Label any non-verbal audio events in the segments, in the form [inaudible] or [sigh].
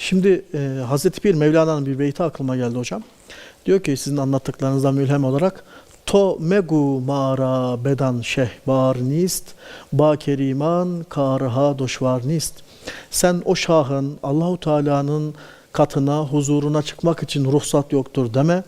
Şimdi e, Hazreti Pir Mevlana'nın bir beyti aklıma geldi hocam. Diyor ki sizin anlattıklarınızdan mülhem olarak To megu mara bedan şehbar nist, ba keriman karha doşvar nist. Sen o şahın Allahu Teala'nın katına, huzuruna çıkmak için ruhsat yoktur deme.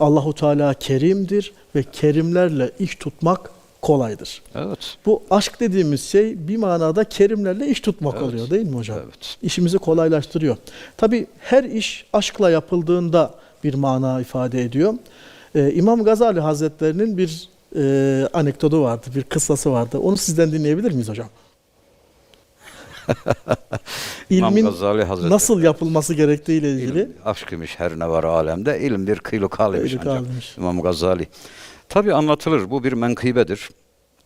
Allahu Teala kerimdir ve kerimlerle iş tutmak kolaydır. Evet. Bu aşk dediğimiz şey bir manada kerimlerle iş tutmak Evet. oluyor değil mi hocam? Evet. İşimizi kolaylaştırıyor. Tabi her iş aşkla yapıldığında bir mana ifade ediyor. Ee, İmam Gazali Hazretlerinin bir e, anekdotu vardı, bir kıssası vardı. Onu sizden dinleyebilir miyiz hocam? [laughs] İmam İlmin Gazali Hazretleri. nasıl yapılması gerektiğiyle ilgili. İlim, aşk imiş her ne var alemde. İlim bir kıylı kal imiş Kıylı ancak. kalmış. İmam Gazali. Tabi anlatılır. Bu bir menkıbedir.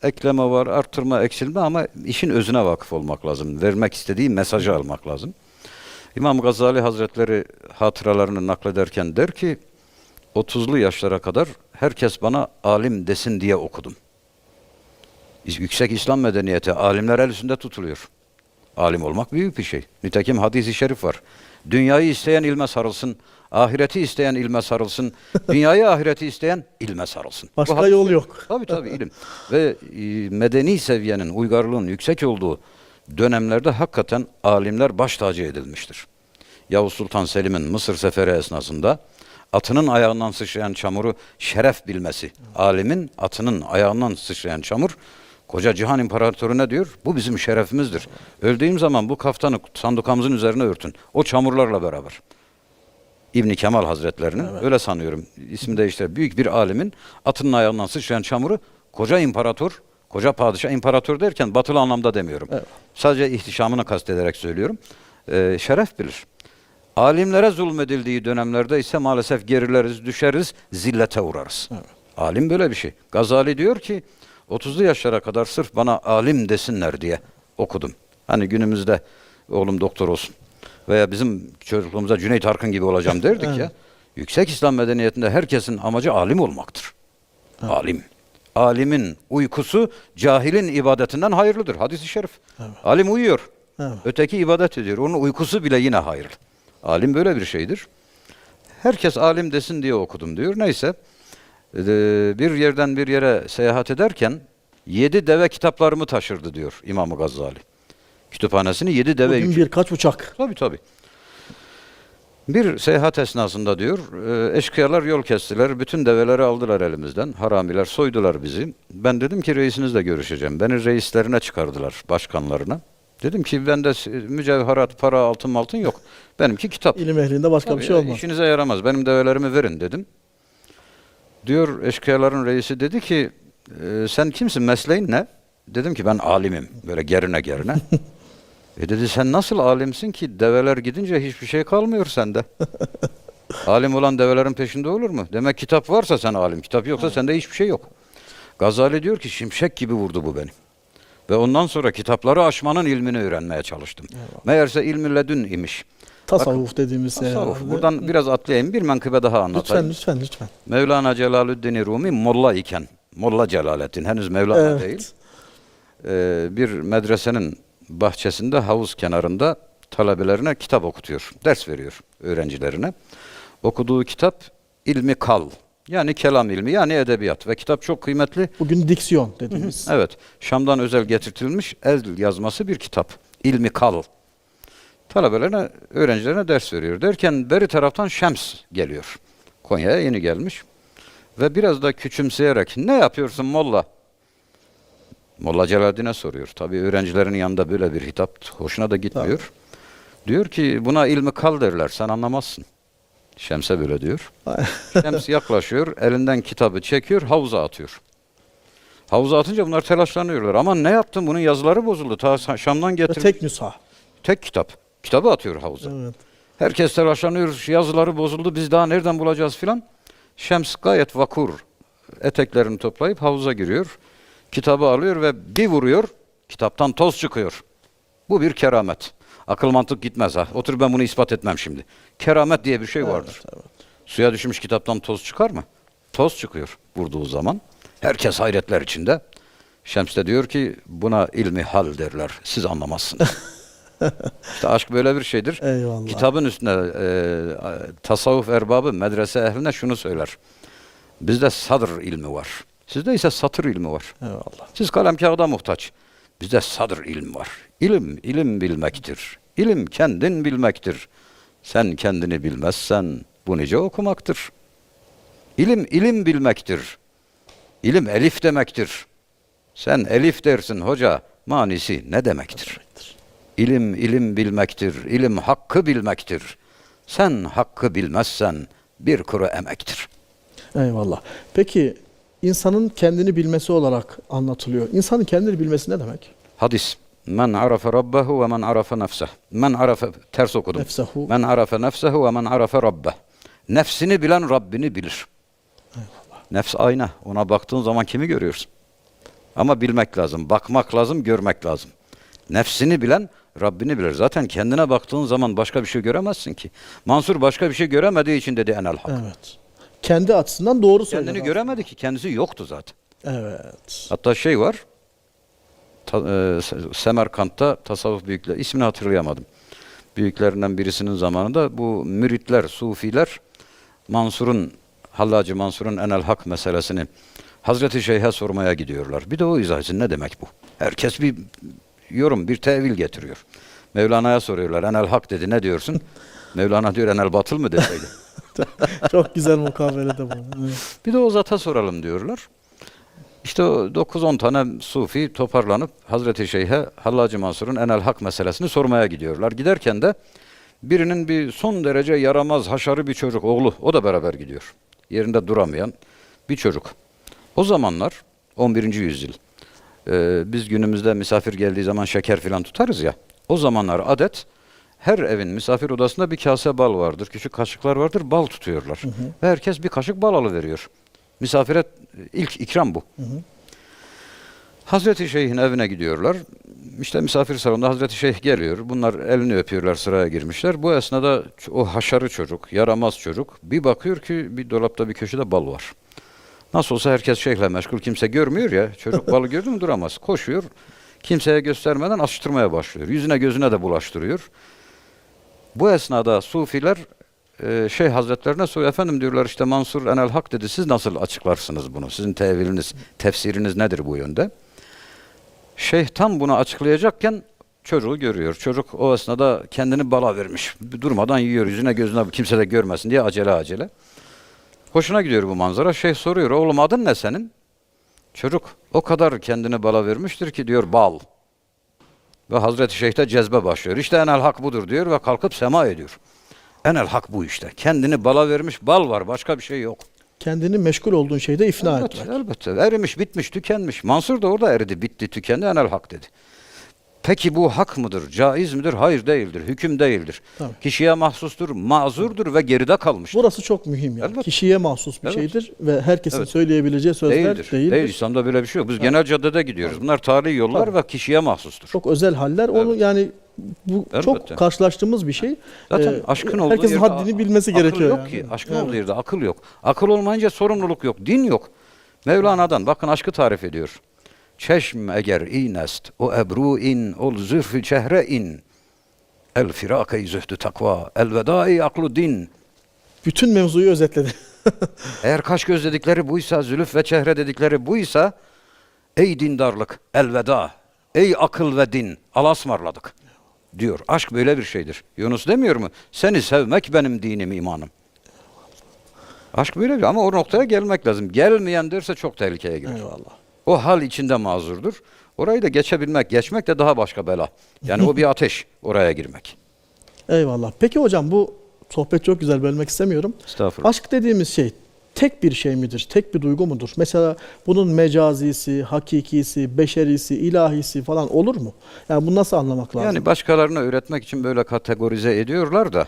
Ekleme var, arttırma, eksilme ama işin özüne vakıf olmak lazım. Vermek istediği mesajı almak lazım. İmam Gazali Hazretleri hatıralarını naklederken der ki 30'lu yaşlara kadar herkes bana alim desin diye okudum. Yüksek İslam medeniyeti alimler el üstünde tutuluyor. Alim olmak büyük bir şey. Nitekim hadisi şerif var. Dünyayı isteyen ilme sarılsın, ahireti isteyen ilme sarılsın, dünyayı ahireti isteyen ilme sarılsın. Başka yol yok. Tabii tabii ilim. Ve e, medeni seviyenin, uygarlığın yüksek olduğu dönemlerde hakikaten alimler baş tacı edilmiştir. Yavuz Sultan Selim'in Mısır seferi esnasında atının ayağından sıçrayan çamuru şeref bilmesi. Alimin atının ayağından sıçrayan çamur koca cihan imparatoru ne diyor? Bu bizim şerefimizdir. Öldüğüm zaman bu kaftanı sandukamızın üzerine örtün. O çamurlarla beraber. İbni Kemal Hazretlerinin öyle sanıyorum. İsmi de işte büyük bir alimin atının ayağından sıçrayan çamuru koca imparator, koca padişah imparator derken batılı anlamda demiyorum. Evet. Sadece ihtişamını kastederek söylüyorum. Ee, şeref bilir. Alimlere zulmedildiği dönemlerde ise maalesef gerileriz, düşeriz, zillete uğrarız. Alim böyle bir şey. Gazali diyor ki 30'lu yaşlara kadar sırf bana alim desinler diye okudum. Hani günümüzde oğlum doktor olsun veya bizim çocukluğumuzda Cüneyt Arkın gibi olacağım [laughs] derdik ya. Evet. Yüksek İslam medeniyetinde herkesin amacı alim olmaktır. Alim. Alimin uykusu cahilin ibadetinden hayırlıdır. Hadis-i şerif. Alim uyuyor. Evet. Öteki ibadet ediyor. Onun uykusu bile yine hayırlı. Alim böyle bir şeydir. Herkes alim desin diye okudum diyor. Neyse. Ee, bir yerden bir yere seyahat ederken yedi deve kitaplarımı taşırdı diyor İmam Gazali. Kütüphanesini yedi deve Bugün yükü- birkaç uçak. Tabii tabii. Bir seyahat esnasında diyor, e, eşkıyalar yol kestiler, bütün develeri aldılar elimizden, haramiler soydular bizi. Ben dedim ki reisinizle görüşeceğim. Beni reislerine çıkardılar, başkanlarına. Dedim ki bende mücevherat, para, altın altın yok. Benimki kitap. İlim ehlinde başka bir Tabii şey ya, olmaz. İşinize yaramaz. Benim develerimi verin dedim. Diyor eşkıyaların reisi dedi ki "E, sen kimsin mesleğin ne? Dedim ki ben alimim. Böyle gerine gerine. [laughs] e dedi sen nasıl alimsin ki develer gidince hiçbir şey kalmıyor sende. [laughs] Alim olan develerin peşinde olur mu? Demek kitap varsa sen alim. Kitap yoksa sende hiçbir şey yok. Gazali diyor ki şimşek gibi vurdu bu beni. Ve ondan sonra kitapları aşmanın ilmini öğrenmeye çalıştım. Meğerse ilmi ledün imiş. Tasavvuf dediğimiz şey. Tasavvuf. herhalde. Buradan biraz atlayayım. Bir menkıbe daha anlatayım. Lütfen lütfen lütfen. Mevlana Celaleddin Rumi molla iken, Molla Celaleddin henüz Mevlana Evet. değil. Ee, bir medresenin bahçesinde havuz kenarında talebelerine kitap okutuyor. Ders veriyor öğrencilerine. Okuduğu kitap ilmi kal. Yani kelam ilmi yani edebiyat ve kitap çok kıymetli. Bugün diksiyon dediğimiz. Evet. Şam'dan özel getirtilmiş el yazması bir kitap. İlmi kal. Talebelerine, öğrencilerine ders veriyor. Derken beri taraftan Şems geliyor. Konya'ya yeni gelmiş. Ve biraz da küçümseyerek ne yapıyorsun molla? Molla Celaleddin'e soruyor. Tabii öğrencilerin yanında böyle bir hitap hoşuna da gitmiyor. Diyor ki buna ilmi kal derler sen anlamazsın. Şems'e böyle diyor. [laughs] Şems yaklaşıyor, elinden kitabı çekiyor, havuza atıyor. Havuza atınca bunlar telaşlanıyorlar. Ama ne yaptın? Bunun yazıları bozuldu. Ta Şam'dan Ve getirmiş. tek nüsha. Tek kitap. Kitabı atıyor havuza. Evet. Herkes telaşlanıyor. Yazıları bozuldu. Biz daha nereden bulacağız filan. Şems gayet vakur. Eteklerini toplayıp havuza giriyor. Kitabı alıyor ve bir vuruyor. Kitaptan toz çıkıyor. Bu bir keramet. Akıl mantık gitmez ha. Otur ben bunu ispat etmem şimdi. Keramet diye bir şey vardır. Suya düşmüş kitaptan toz çıkar mı? Toz çıkıyor vurduğu zaman. Herkes hayretler içinde. Şems de diyor ki buna ilmi hal derler. Siz anlamazsınız. [laughs] işte aşk böyle bir şeydir. Eyvallah. Kitabın üstüne e, tasavvuf erbabı medrese ehline şunu söyler. Bizde sadr ilmi var. Sizde ise satır ilmi var. Eyvallah. Siz kalem kağıda muhtaç. Bizde sadr ilmi var. İlim, ilim bilmektir. İlim kendin bilmektir. Sen kendini bilmezsen bu nice okumaktır. İlim, ilim bilmektir. İlim elif demektir. Sen elif dersin hoca, manisi ne demektir? İlim, ilim bilmektir. İlim hakkı bilmektir. Sen hakkı bilmezsen bir kuru emektir. Eyvallah. Peki insanın kendini bilmesi olarak anlatılıyor. İnsanın kendini bilmesi ne demek? Hadis. Men arafe rabbehu ve men arafe nefseh. Men arafe ters okudum. Nefsehu. Men arafe nefsehu ve men arafe rabbeh. Nefsini bilen Rabbini bilir. Nefs ayna. Ona baktığın zaman kimi görüyorsun? Ama bilmek lazım, bakmak lazım, görmek lazım. Nefsini bilen Rabbini bilir. Zaten kendine baktığın zaman başka bir şey göremezsin ki. Mansur başka bir şey göremediği için dedi enel hak. Evet. Kendi açısından doğru söylüyor. Kendini göremedi ki kendisi yoktu zaten. Evet. Hatta şey var. Ta, e, Se- Semerkant'ta tasavvuf büyükler ismini hatırlayamadım. Büyüklerinden birisinin zamanında bu müritler, sufiler Mansur'un Hallacı Mansur'un enel hak meselesini Hazreti Şeyh'e sormaya gidiyorlar. Bir de o izah etsin ne demek bu? Herkes bir yorum, bir tevil getiriyor. Mevlana'ya soruyorlar. Enel hak dedi. Ne diyorsun? [laughs] Mevlana diyor enel batıl mı deseydi. [laughs] Çok güzel mukavele de bu. Bir de o zata soralım diyorlar. İşte o 9-10 tane sufi toparlanıp Hazreti Şeyh'e Hallacı Mansur'un enel hak meselesini sormaya gidiyorlar. Giderken de birinin bir son derece yaramaz, haşarı bir çocuk, oğlu, o da beraber gidiyor. Yerinde duramayan bir çocuk. O zamanlar 11. yüzyıl. Ee, biz günümüzde misafir geldiği zaman şeker filan tutarız ya. O zamanlar adet her evin misafir odasında bir kase bal vardır. Küçük kaşıklar vardır. Bal tutuyorlar. Ve herkes bir kaşık bal alıveriyor. Misafire ilk ikram bu. Hazreti Şeyh'in evine gidiyorlar. İşte misafir salonunda Hazreti Şeyh geliyor. Bunlar elini öpüyorlar sıraya girmişler. Bu esnada o haşarı çocuk, yaramaz çocuk bir bakıyor ki bir dolapta bir köşede bal var. Nasıl olsa herkes şeyhle meşgul kimse görmüyor ya. Çocuk balı gördü mü duramaz. Koşuyor. Kimseye göstermeden atıştırmaya başlıyor. Yüzüne gözüne de bulaştırıyor. Bu esnada sufiler e, şey hazretlerine soruyor. Efendim diyorlar işte Mansur Enel Hak dedi. Siz nasıl açıklarsınız bunu? Sizin teviliniz, tefsiriniz nedir bu yönde? Şeyh tam bunu açıklayacakken çocuğu görüyor. Çocuk o esnada kendini bala vermiş. Durmadan yiyor yüzüne gözüne kimse de görmesin diye acele acele. Hoşuna gidiyor bu manzara. Şeyh soruyor oğlum adın ne senin? Çocuk o kadar kendini bala vermiştir ki diyor bal. Ve Hazreti Şeyh'te cezbe başlıyor. İşte enel hak budur diyor ve kalkıp sema ediyor. Enel hak bu işte. Kendini bala vermiş bal var başka bir şey yok. Kendini meşgul olduğun şeyde ifna elbette, etmek. elbette. Erimiş, bitmiş, tükenmiş. Mansur da orada eridi, bitti, tükendi. Enel hak dedi. Peki bu hak mıdır, caiz midir? Hayır değildir, hüküm değildir. Tabii. Kişiye mahsustur, mazurdur ve geride kalmıştır. Burası çok mühim yani. Elbette. Kişiye mahsus bir Evet. şeydir ve herkesin Evet. söyleyebileceği sözler Değildir. değildir. Değil, İslam'da böyle bir şey yok. Biz genel caddede gidiyoruz. Bunlar tarihi yollar Tabii. ve kişiye mahsustur. Çok özel haller. Onu yani bu Elbette. çok karşılaştığımız bir şey. Zaten Ee, aşkın olduğu herkesin yerde haddini bilmesi akıl gerekiyor yok yani. ki. Aşkın Evet. olduğu yerde akıl yok. Akıl olmayınca sorumluluk yok. Din yok. Mevlana'dan bakın aşkı tarif ediyor. Çeşm eğer inest o ebru in ol zülfü çehre in el firake zühdü takva el vedai aklu din Bütün mevzuyu özetledi. [laughs] eğer kaş göz dedikleri buysa zülüf ve çehre dedikleri buysa ey dindarlık elveda ey akıl ve din alasmarladık diyor. Aşk böyle bir şeydir. Yunus demiyor mu? Seni sevmek benim dinim imanım. Aşk böyle bir ama o noktaya gelmek lazım. Gelmeyen derse çok tehlikeye girer. Eyvallah. O hal içinde mazurdur. Orayı da geçebilmek, geçmek de daha başka bela. Yani o bir [laughs] ateş oraya girmek. Eyvallah. Peki hocam bu sohbet çok güzel bölmek istemiyorum. Estağfurullah. Aşk dediğimiz şey tek bir şey midir? Tek bir duygu mudur? Mesela bunun mecazisi, hakikisi, beşerisi, ilahisi falan olur mu? Yani bunu nasıl anlamak lazım? Yani başkalarına öğretmek için böyle kategorize ediyorlar da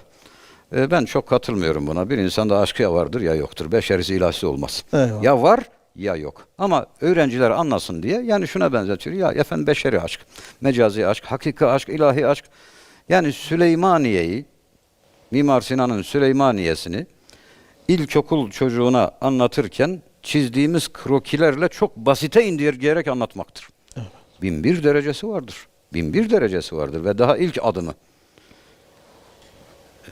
e, ben çok katılmıyorum buna. Bir insanda aşkı ya vardır ya yoktur. Beşerisi ilahisi olmaz. Eyvallah. Ya var ya yok. Ama öğrenciler anlasın diye yani şuna benzetiyor. Ya efendim beşeri aşk, mecazi aşk, hakiki aşk, ilahi aşk. Yani Süleymaniye'yi, Mimar Sinan'ın Süleymaniyesini ilkokul çocuğuna anlatırken çizdiğimiz krokilerle çok basite indirgeyerek anlatmaktır. Bin bir derecesi vardır. bin bir derecesi vardır ve daha ilk adımı.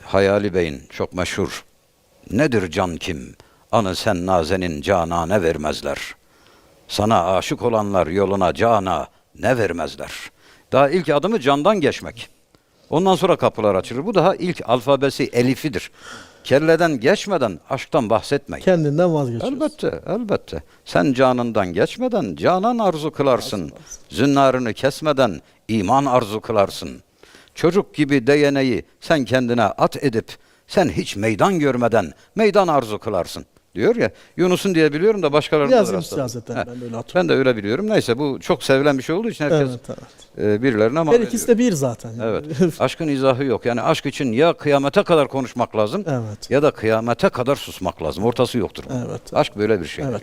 Hayali Bey'in çok meşhur. Nedir can kim? Anı sen nazenin cana ne vermezler. Sana aşık olanlar yoluna cana ne vermezler. Daha ilk adımı candan geçmek. Ondan sonra kapılar açılır. Bu daha ilk alfabesi elifidir. Kelleden geçmeden aşktan bahsetmek. Kendinden vazgeçiyorsun. Elbette, elbette. Sen canından geçmeden canan arzu kılarsın. Zünnarını kesmeden iman arzu kılarsın. Çocuk gibi değeneği sen kendine at edip sen hiç meydan görmeden meydan arzu kılarsın. Diyor ya Yunus'un diye biliyorum da başkalarında da Yazayım rastladım. zaten, He, ben de öyle hatırlıyorum. Ben de öyle biliyorum. Neyse bu çok sevilen bir şey olduğu için herkes Evet, evet. e, birilerine mal Her ediyor. ikisi de bir zaten. Evet. [laughs] Aşkın izahı yok. Yani aşk için ya kıyamete kadar konuşmak lazım Evet. ya da kıyamete kadar susmak lazım. Ortası yoktur. bunun. Evet. Aşk böyle bir şey. Evet.